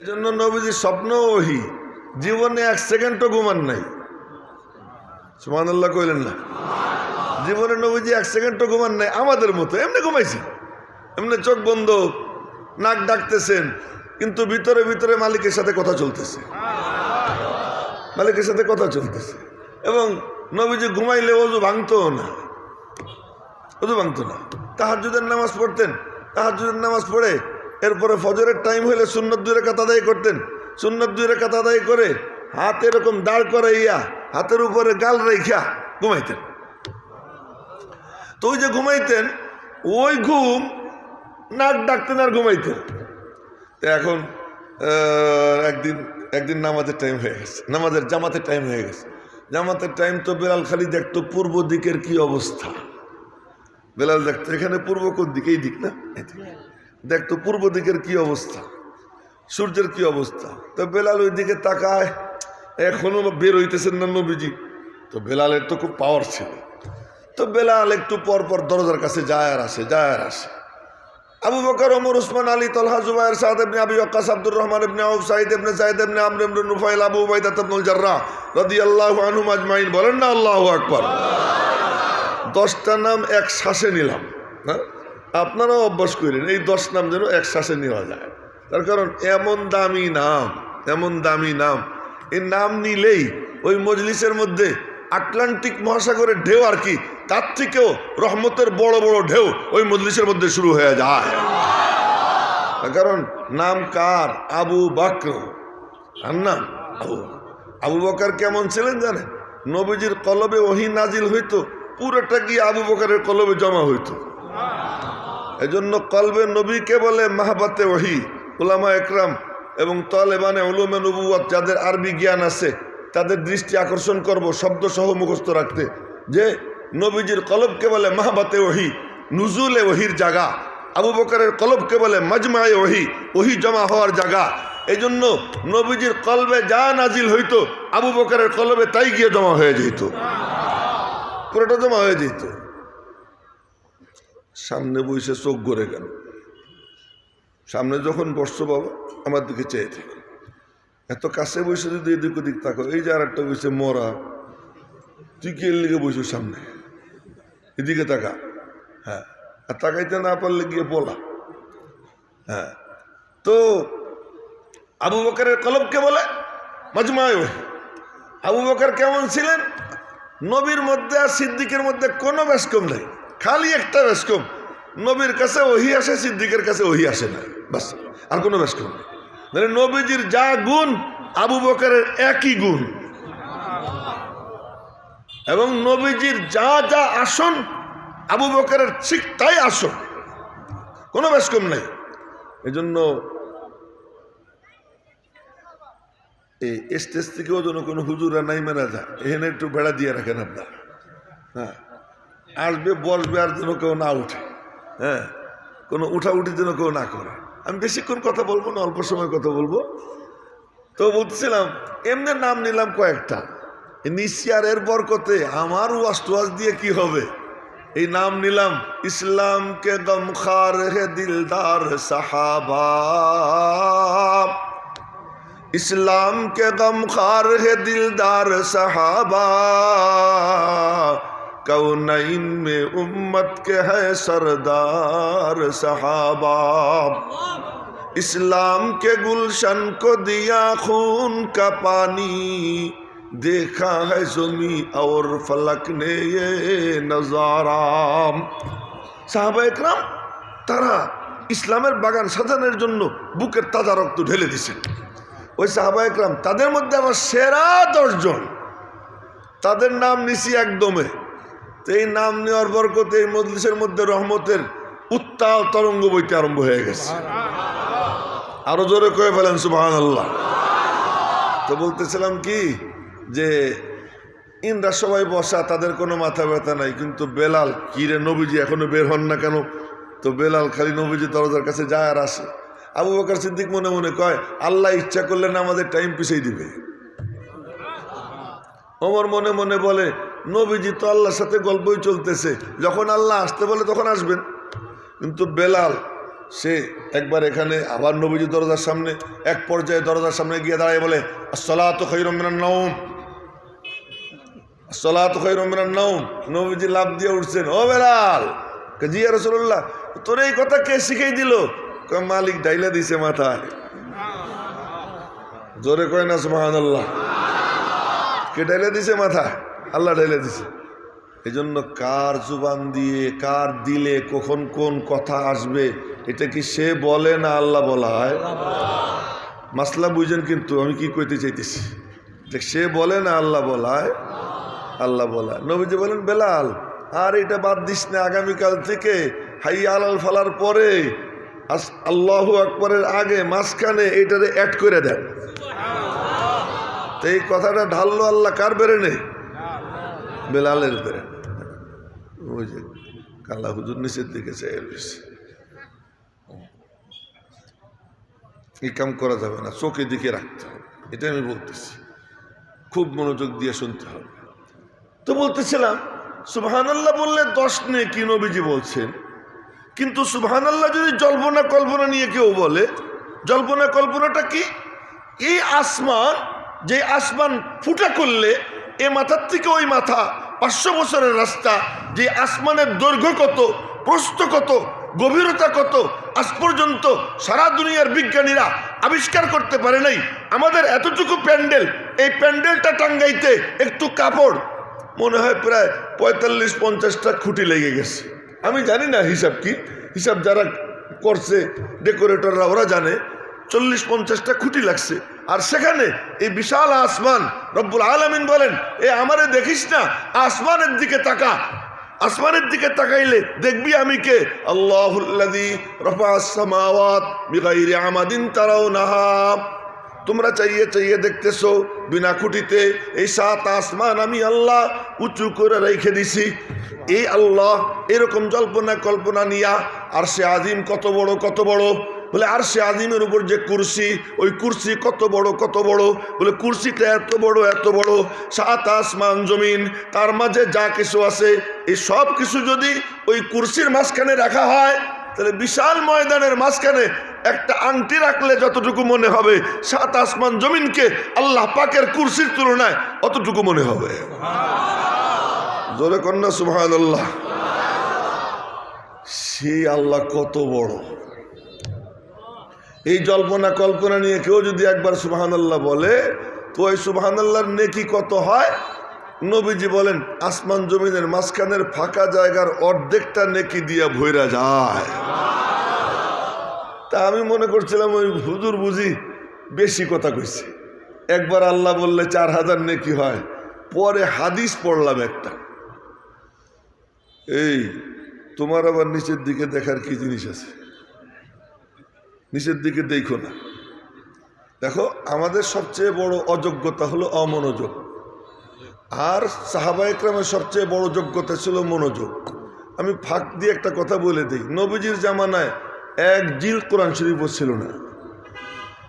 এই জন্য নবীজির স্বপ্ন ওহি। জীবনে এক সেকেন্ডও ঘুমান নাই। সুমানুল্লাহ কইলেন না। জীবনে নবীজি এক সেকেন্ডও ঘুমান নাই, আমাদের মতো। এমনি ঘুমাইছি। এমনি চোখ বন্ধ, নাক ডাকতেছেন, কিন্তু ভিতরে ভিতরে মালিকের সাথে কথা চলতেছে। মালিকের সাথে কথা চলতেছে। এবং নবীজি ঘুমাইলে অজু ভাঙতো না। অজু ভাঙতো না। তাহাজুদের নামাজ পড়তেন। তাহাজুদের নামাজ পড়ে এরপরে ফজরের টাইম হলে সুন্নত দুই রেখাত আদায় করতেন। সুন্নত দুই রেখাত আদায় করে হাত এরকম দাঁড় করে ইয়া হাতের উপরে গাল রেখা ঘুমাইতেন। তো ওই যে ঘুমাইতেন, ওই ঘুম নাক ডাকতেন আর ঘুমাইতেন। এখন একদিন একদিন নামাজের টাইম হয়ে গেছে। নামাজের জামাতের টাইম হয়ে গেছে। জামাতের টাইম তো বেলাল খালি দেখতো পূর্ব দিকের কি অবস্থা। বেলাল দেখতো এখানে পূর্ব কোন দিকেই দিক না। দেখতো পূর্ব দিকের কি অবস্থা, সূর্যের কি অবস্থা। তো বেলাল ওই দিকে তাকায়, এখনও বের হইতেছেন না নবীজি। তো বেলালের তো খুব পাওয়ার ছিল। তো বেলাল একটু পর পর দরজার কাছে যায় আর আসে, যায় আর আসে। আবু বকর, ওমর, উসমান, আলী, তলহা, জুবাইর, সাদ ইবনে আবি ওয়াক্কাস, আব্দুর রহমান ইবনে আউফ, সাঈদ ইবনে সাঈদ ইবনে আমর ইবনে নুফাইল, আবু উবাইদা ইবনুল জাররাহ রাদিয়াল্লাহু আনহুম আজমাইন। বলেন না আল্লাহু আকবার। দশটা নাম এক শ্বাসে নিলাম হ্যাঁ? আপনারাও অভ্যাস করেন, এই দশ নাম যেন এক শ্বাসে নেওয়া যায়। তার কারণ এমন দামি নাম, এমন দামি নাম, এই নাম নিলেই ওই মজলিসের মধ্যে আটলান্টিক মহাসাগরের ঢেউ আর কি, তার থেকেও রহমতের বড় বড় ঢেউ ওই মজলিসের মধ্যে শুরু হয়ে যায়। কারণ নাম কার? আবু বাক্র। আর নাম আবু বকর। আবু বকর কেমন ছিলেন জানেন? নবীজির কলবে ওহি নাজিল হইতো, পুরোটা গিয়ে আবু বকরের কলবে জমা হইতো। এজন্য কলবে নবীকে বলে মাহাবাতে ওহি, উলামা একরাম এবং তলেবানে উলুমে নবুয়াত যাদের আরবি জ্ঞান আছে, তাদের দৃষ্টি আকর্ষণ করব শব্দ সহ মুখস্থ রাখতে। যে নবীজির কলবকে বলে মাহাবাতে ওহি, নুজুলে ওহির জায়গা আবু বকরের কলবকে বলে মাজমায়ে ওহি ওহি জমা হওয়ার জায়গা এই জন্য নবীজির কলবে যা নাজিল হইতো, আবু বকরের কলবে তাই গিয়ে জমা হয়ে যেত। পুরোটা জমা হয়ে যেত। সামনে বসে চোখ গড়ে গেল। সামনে যখন বসছো বাবা, আমার দিকে চেয়ে থাকে। এত কাছে বসে যদি এদিক ওদিক থাকো এই যে আর একটা বসে মরা, তুই কি লিগে বসো সামনে? এদিকে তাকা। হ্যাঁ আর তাকাইতে না পারলে গিয়ে বলা। হ্যাঁ তো আবু বকরের কলবকে বলে? মজমায় আবু বকর কেমন ছিলেন? নবীর মধ্যে আর সিদ্দিকের মধ্যে কোনো ব্যাসকম নেই। খালি একটা ব্যাসকম নবীর কাছে ওহি আসে, সিদ্দিকের কাছে ওহি আসে না। বাস, আর কোনো ব্যাসকম নেই। মানে নবীজির যা গুণ, আবু বকরের একই গুণ। এবং নবীজির যা যা আসন, আবু বকরের ঠিক তাই আসন। কোনো নেই। এই জন্য এই স্টেজ থেকেও যেন কোনো হুজুরা নাই মেনা যায় এখানে একটু বেড়া দিয়ে রাখেন আপনার। হ্যাঁ। আসবে, বসবে আর যেন কেউ না উঠে। হ্যাঁ কোনো উঠাউঠি যেন কেউ না করে। আমি বেশিক্ষণ কথা বলব না, অল্প সময় কথা বলব। তো বলছিলাম, এমনি নাম নিলাম কয়েকটা। নিশিয়ারের বরকতে আমার ওয়াস দিয়ে কি হবে? এই নাম নিলাম ইসলাম কে হে দিলদার সাহাবা। ইসলাম কে হে দিলদার সাহাবা। कौनैन में उम्मत के है सरदार सहाबा इस्लाम के गुलशन को दिया खून का पानी देखा है जुमी और फलक ने ये नजारा সাহাবা একরাম তারা ইসলামের বাগান সাজানোর জন্য বুকের তাজা রক্ত ঢেলে দিছেন ওই সাহাবা একরাম তাদের মধ্যে আমার সেরা দশজন তাদের নাম নিছি একদমে তো এই নাম নেওয়ার বরকতে এই মজলিসের মধ্যে রহমতের উত্তাল তরঙ্গ বইতে আরম্ভ হয়ে গেছে। আরও জোরে কয়ে ফেলেন সুবাহান আল্লাহ তো বলতেছিলাম কি, যে ইন্দ্রা সবাই বসা, তাদের কোনো মাথা ব্যথা নাই, কিন্তু বেলাল, কি রে নবীজি, এখনও বের হন না কেন? তো বেলাল খালি নবীজি দরজার কাছে যায় আর আসে। আবু বকর সিদ্দিক মনে মনে কয়, আল্লাহ ইচ্ছা করলে না আমাদের টাইম পিছিয়ে দিবে। ওমর মনে মনে বলে নবীজি তো আল্লাহর সাথে গল্পই চলতেছে। যখন আল্লাহ আসতে বলে তখন আসবেন। কিন্তু বেলাল, সে একবার এখানে আবার নবীজি দরজার সামনে, এক পর্যায়ে দরজার সামনে গিয়ে দাঁড়ায় বলে মিনান নাওম। আসসালাতু খায়রুম মিনান নাওম। নবীজি লাভ দিয়ে উঠছেন, ও বেলাল! কে, জি ইয়া রাসূলুল্লাহ, তোর এই কথা কে শিখিয়ে দিল? মালিক ডাইলা দিছে মাথায়। জোরে কয় না, সুবহানাল্লাহ। কে ডাইলে দিছে মাথা আল্লাহ ঢেলে দিছে। এই জন্য কার জুবান দিয়ে, কার দিলে কখন কোন কথা আসবে, এটা কি সে বলে না আল্লাহ বলা হয়? মাসলা বুঝেন কিন্তু, আমি কি কইতে চাইতেছি? এটা সে বলে না আল্লাহ বলায় আল্লাহ বলায় নবীজি বলেন, বেলাল, আর এটা বাদ দিস না, আগামীকাল থেকে হাই আলাল ফালার পরে আল্লাহু আকবরের আগে মাঝখানে এটারে অ্যাড করে দেন। তো এই কথাটা ঢাললো আল্লাহ, কার বেড়ে নেই? বেলালের বেড়ে ওই যে কালা হুজুর নিচের দিকে চেয়ে রয়েছে। এই কাম করা যাবে না, চোখে দিকে রাখতে হবে। এটা আমি বলতেছি। খুব মনোযোগ দিয়ে শুনতে হবে। তো বলতেছিলাম, সুবহানাল্লাহ বললে দশ নেই কি নবীজি বলছেন? কিন্তু সুবহানাল্লাহ যদি জল্পনা কল্পনা নিয়ে কেউ বলে, জল্পনা কল্পনাটা কি? এই আসমান যে আসমান ফুটা করলে এ মাথার থেকে ওই মাথা পাঁচশো বছরের রাস্তা, যে আসমানের দৈর্ঘ্য কত, প্রস্থ কত, গভীরতা কত, আজ পর্যন্ত সারা দুনিয়ার বিজ্ঞানীরা আবিষ্কার করতে পারে নাই। আমাদের এতটুকু প্যান্ডেল, এই প্যান্ডেলটা টাঙ্গাইতে একটু কাপড়, মনে হয় প্রায় পঁয়তাল্লিশ, পঞ্চাশটা খুঁটি লেগে গেছে। আমি জানি না হিসাব কি, হিসাব যারা করছে ডেকোরেটররা ওরা জানে। চল্লিশ পঞ্চাশটা খুঁটি লাগছে। আর সেখানে এই বিশাল আসমান, রব্বুল আলমিন বলেন, এ আমারে দেখিস না, আসমানের দিকে তাকা। আসমানের দিকে তাকাইলে দেখবি আমি কে? তারাও নাহাব তোমরা চাইয়ে চাইয়ে দেখতেছো, বিনা খুঁটিতে এই সাত আসমান আমি আল্লাহ উঁচু করে রেখে দিছি। এই আল্লাহ এরকম জল্পনা কল্পনা নিয়া, আর সে আজিম কত বড় কত বড়? বলে, আর সে আজিমের উপর যে কুরসি, ওই কুরসি কত বড় কত বড়? বলে, কুরসিটা এত বড় এত বড়। সাত আসমান জমিন, তার মাঝে যা কিছু আছে, এই সব কিছু যদি ওই কুরসির মাঝখানে রাখা হয়, তাহলে বিশাল ময়দানের মাঝখানে একটা আংটি রাখলে যতটুকু মনে হবে, সাত আসমান জমিনকে আল্লাহ পাকের কুরসির তুলনায় অতটুকু মনে হবে। জোরে কন্যা সুহান আল্লাহ সেই আল্লাহ কত বড়। এই জল্পনা কল্পনা নিয়ে কেউ যদি একবার সুবাহান আল্লাহ বলে, তো ওই সুবাহান আল্লাহর নেকি কত হয়? নবীজি বলেন, আসমান জমিনের মাঝখানের ফাঁকা জায়গার অর্ধেকটা নেকি দিয়া ভৈরা যায়। তা আমি মনে করছিলাম ওই হুজুর বুঝি বেশি কথা কইছে। একবার আল্লাহ বললে চার হাজার নেকি হয়, পরে হাদিস পড়লাম একটা। এই, তোমার আবার নিচের দিকে দেখার কি জিনিস আছে? নিচের দিকে দেখো না। দেখো, আমাদের সবচেয়ে বড় অযোগ্যতা হলো অমনোযোগ। আর সাহাবা একরামের সবচেয়ে বড় যোগ্যতা ছিল মনোযোগ। আমি ফাঁক দিয়ে একটা কথা বলে দিই। নবীজির জামানায় এক জিল কোরআন শরীফও ছিল না।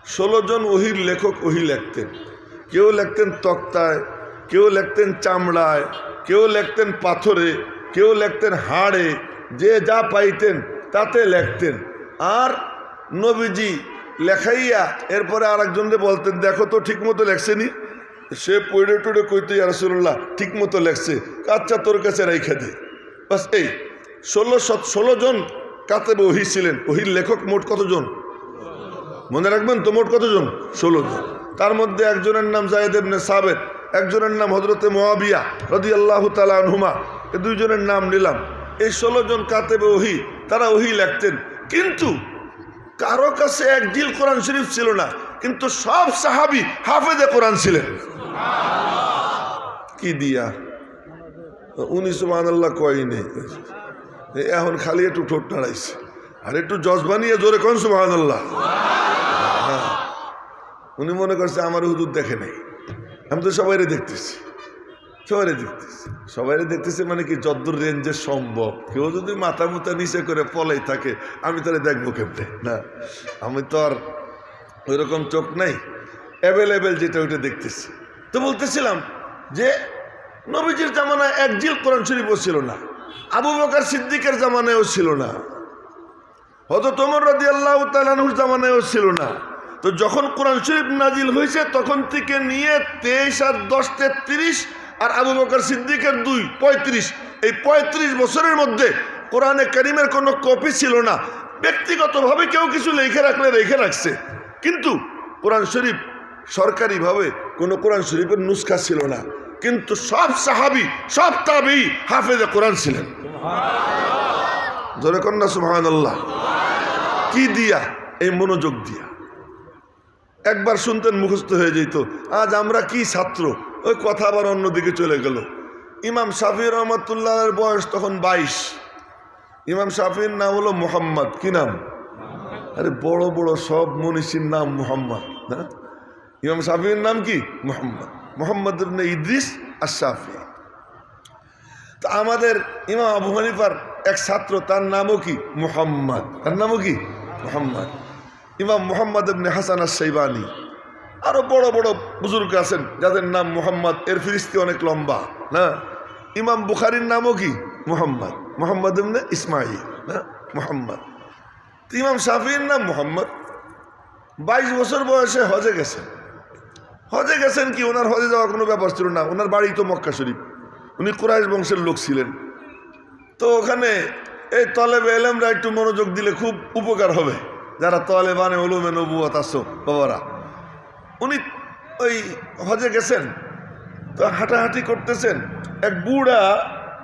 ষোলো জন ওহির লেখক ওহি লেখতেন। কেউ লেখতেন তক্তায়, কেউ লেখতেন চামড়ায়, কেউ লেখতেন পাথরে, কেউ লেখতেন হাড়ে, যে যা পাইতেন তাতে লিখতেন। আর নবীজি লেখাইয়া এরপরে আর একজনকে বলতেন, দেখো তো ঠিক মতো লেখছেনি সে পড়ে টুড়ে কইতে রসুল্লাহ ঠিক মতো লেখছে। আচ্ছা তোর কাছে রেখে দে। বাস এই, ষোলো শত, ষোলো জন কাতেবে ওহি ছিলেন। ওহির লেখক মোট কতজন? মনে রাখবেন তো মোট কতজন? ষোলো জন। তার মধ্যে একজনের নাম জায়েদ ইবনে সাবেদ একজনের নাম হজরতে মোয়াবিয়া রদি আল্লাহ তালহুমা এ দুইজনের নাম নিলাম। এই ষোলো জন কাতেবে ওহি, তারা ওহি লেখতেন। কিন্তু কারও কাছে এক জিল কোরআন শরীফ ছিল না, কিন্তু সব সাহাবি হাফেজে কোরআন ছিলেন। কি দিয়া? উনি সুমান আল্লাহ কয়নি এখন খালি একটু ঠোঁট নাড়াইছে। আর একটু জজবানিয়ে জোরে কন সুমান আল্লাহ উনি মনে করছে আমার হুজুর দেখে নাই। আমি তো সবাইরে দেখতেছি। সবাইরে দেখতেছি। সবাই দেখতেছে মানে কি যদ্দুর রেঞ্জে সম্ভব। কেউ যদি মাথা মুথা নিচে করে পলাই থাকে, আমি তাহলে দেখব কেমনে? না, আমি তো আর ওই রকম চোখ নাই। অ্যাভেলেবেল যেটা ওইটা দেখতেছি। তো বলতেছিলাম যে নবীজির জামানায় এক জিল কোরআন শরীফও ছিল না। আবু বকার সিদ্দিকের জামানায়ও ছিল না। হত তোমার রাজি আল্লাহ তালানুর জামানায়ও ছিল না। তো যখন কোরআন শরীফ নাজিল হয়েছে তখন থেকে নিয়ে তেইশ আর দশ তেত্রিশ আর আবু বকর সিদ্দিকের দুই, পঁয়ত্রিশ। এই পঁয়ত্রিশ বছরের মধ্যে কোরআনে করিমের কোনো কপি ছিল না। ব্যক্তিগতভাবে কেউ কিছু লিখে রাখলে রেখে রাখছে। কিন্তু কোরআন শরীফ সরকারিভাবে কোনো কোরআন শরীফের নুসখা ছিল না। কিন্তু সব সাহাবি, সব তাবি হাফেজে কোরআন ছিলেন। জোরে কন্যা সুহান আল্লাহ কি দিয়া? এই মনোযোগ দিয়া। একবার শুনতেন মুখস্থ হয়ে যেত। আজ আমরা কি ছাত্র? ওই কথা আবার অন্যদিকে চলে গেল। ইমাম শাফি রহমতুল্লাহের বয়স তখন বাইশ। ইমাম শাফির নাম হলো মোহাম্মদ। কি নাম? আরে বড় বড় সব মনীষীর নাম মোহাম্মদ, না? ইমাম শাফির নাম কি? মোহাম্মদ। মোহাম্মদ ইদ্রিস আর শাফি তো আমাদের ইমাম আবু হানিফার এক ছাত্র, তার নামও কি? মোহাম্মদ। তার নামও কি? মোহাম্মদ। ইমাম মোহাম্মদ ইবনে হাসান আর সাইবানি আরও বড় বড় বুজুর্গ আছেন, যাদের নাম মোহাম্মদ। এর ফিরিস্তি অনেক লম্বা, না? ইমাম বুখারির নামও কি? মোহাম্মদ। মোহাম্মদ ইসমাইল না? মোহাম্মদ। ইমাম শাফির নাম মোহাম্মদ। বাইশ বছর বয়সে হজে গেছেন। হজে গেছেন কি? ওনার হজে যাওয়ার কোনো ব্যাপার ছিল না। ওনার বাড়ি তো মক্কা শরীফ। উনি কুরাইশ বংশের লোক ছিলেন। তো ওখানে এই তলেবে এলেমরা একটু মনোযোগ দিলে খুব উপকার হবে। যারা তলেবানে ওলুমে নবুয়ত আসো বাবারা। উনি ওই হজে গেছেন, তো হাঁটাহাঁটি করতেছেন। এক বুড়া,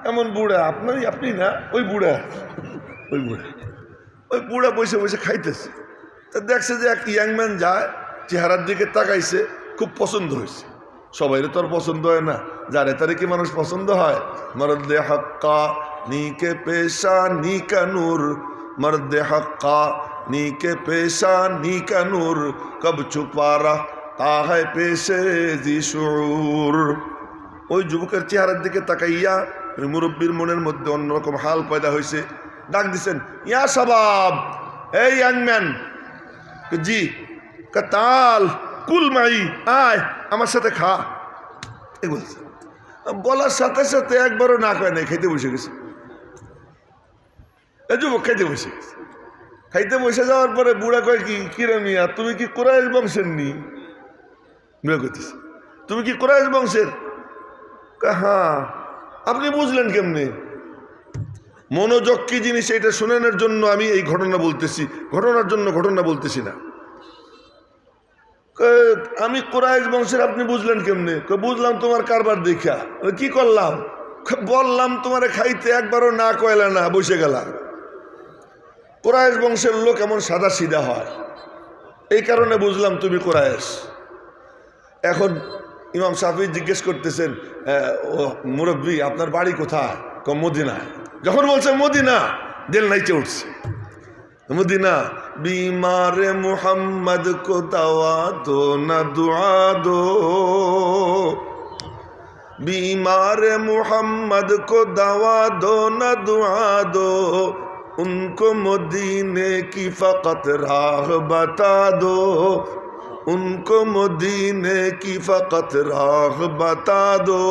এমন বুড়া, আপনারই আপনি না? ওই বুড়া। ওই বুড়া। ওই বুড়া বসে বসে খাইতেছে। তা দেখছে যে এক ইয়াংম্যান যায়, চেহারার দিকে তাকাইছে, খুব পছন্দ হয়েছে। সবাইরে তো আর পছন্দ হয় না। যারে তারে কি মানুষ পছন্দ হয়? মরদে হক্কা নিকে পেশা নিকা নূর। মরদে হক্কা নিকে পেশা নিকা নূর। কব ছুপারা তাহায় পেশে যিশুর। ওই যুবকের চেহারার দিকে তাকাইয়া ওই মুরব্বীর মনের মধ্যে অন্যরকম হাল পয়দা হয়েছে ডাক দিছেন, ইয়া সবাব, এই ইয়াংম্যান জি। কা তাল, কুল মাই, আয়, আমার সাথে খা। এই বলছে। বলার সাথে সাথে একবারও না কয় নাই, খাইতে বসে গেছে। এই যুবক খাইতে বসে গেছে। খাইতে বসে যাওয়ার পরে বুড়া কয় কি, কিরে মিয়া, তুমি কি কোরআশ বংশের নি? মিয়া কইতেছে, তুমি কি কোরআশ বংশের? হ্যাঁ। আপনি বুঝলেন কেমনে? মনোযোগ কি জিনিস এটা শোনানোর জন্য আমি এই ঘটনা বলতেছি। ঘটনার জন্য ঘটনা বলতেছি না। আমি কোরআশ বংশের, আপনি বুঝলেন কেমনে? বুঝলাম তোমার কারবার দেখা। কি করলাম? বললাম তোমারে খাইতে, একবারও না কয়লা না, বসে গেলাম। কোরআশ বংশের লোক এমন সাদা সিধা হয়। এই কারণে বুঝলাম তুমি কোরআশ এখন ইমাম সাফি জিজ্ঞেস করতেছেন মুরব্বী, আপনার বাড়ি কোথায়? ক, মদিনায়। যখন বলছে, মদিনা। দিল নাইচে উঠছে। মদিনা, বিমারে মুহাম্মদ কো দাওয়া দো না দোয়া দো? মুহাম্মদ কো দাওয়া দো না দোয়া দো? উনকো মদিনে কি ফকত রাহ বতা দো? উনকো মদিনে কি ফকত রাহ বাতা দো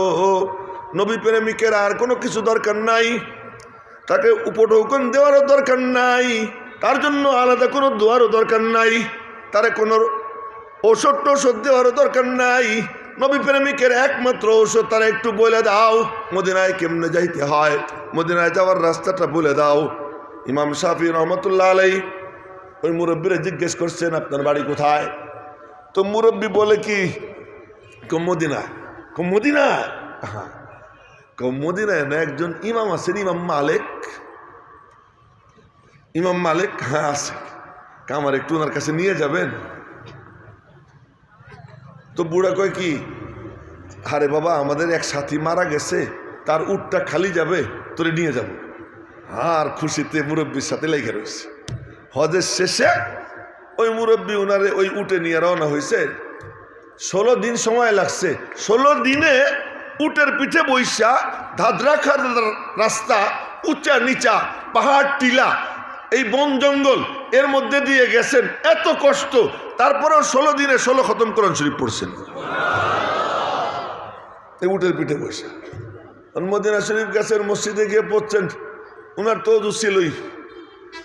নবী প্রেমিকের আর কোনো কিছু দরকার নাই তাকে উপটৌকন দেওয়ারও দরকার নাই তার জন্য আলাদা কোনো দোয়ারও দরকার নাই তার কোনো ওষুধ টষুধ দেওয়ারও দরকার নাই নবী প্রেমিকের একমাত্র ওষুধ তারা একটু বলে দাও, মদিনায় কেমনে যাইতে হয়? মদিনায় যাওয়ার রাস্তাটা বলে দাও। ইমাম শাফি রহমতুল্লাহ আলাই ওই মুরব্বীরা জিজ্ঞেস করছেন, আপনার বাড়ি কোথায়? তো মুরব্বী বলে কি? কো মদিনায় হ্যাঁ মদিনায় না একজন ইমাম আছেন, ইমাম মালিক। ইমাম মালিক হ্যাঁ আছে। আমার একটু ওনার কাছে নিয়ে যাবেন। তো বুড়া কয় কি? আরে বাবা, আমাদের এক সাথী মারা গেছে, তার উটটা খালি যাবে, তোরে নিয়ে যাব। আর খুশিতে মুরব্বীর সাথে লেগে রয়েছে। হজের শেষে ওই মুরব্বী ওনারে ওই উটে নিয়ে রওনা হয়েছে ষোলো দিন সময় লাগছে। ষোলো দিনে উটের পিঠে বৈশা ধাদ্রাখার রাস্তা উঁচা নিচা পাহাড় টিলা, এই বন জঙ্গল এর মধ্যে দিয়ে গেছেন এত কষ্ট। তারপরেও ষোলো দিনে ষোলো খতম কোরআন শরীফ পড়ছেন। এই উটের পিঠে বসে মদিনা শরীফ গেছেন, মসজিদে গিয়ে পড়ছেন। ওনার তো ছিলই।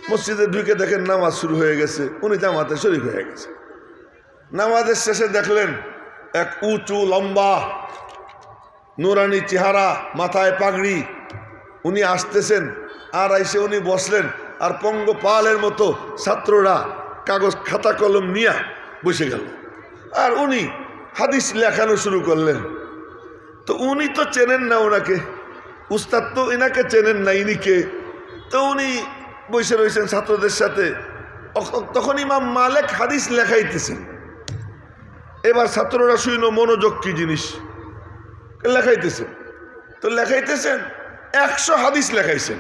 মসজিদে ঢুকে দেখেন নামাজ শুরু হয়ে গেছে, উনি জামাতে শরীফ হয়ে গেছে। নামাজের শেষে দেখলেন এক উঁচু, লম্বা, নুরানি চেহারা, মাথায় পাগড়ি। উনি আসতেছেন, আর এসে উনি বসলেন, আর পঙ্গপালের মতো ছাত্ররা কাগজ, খাতা, কলম নিয়ে বসে গেল। আর উনি হাদিস লেখানো শুরু করলেন। তো উনি তো চেনেন না ওনাকে উস্তাদ তো এনাকে চেনেন না ইনিকে। তো উনি বসে রয়েছেন ছাত্রদের সাথে। তখন ইমাম মালেক হাদিস লেখাইতেছেন। এবার ছাত্ররা শুইন মনোযোগ কি জিনিস? লেখাইতেছেন। তো লেখাইতেছেন, একশো হাদিস লেখাইছেন।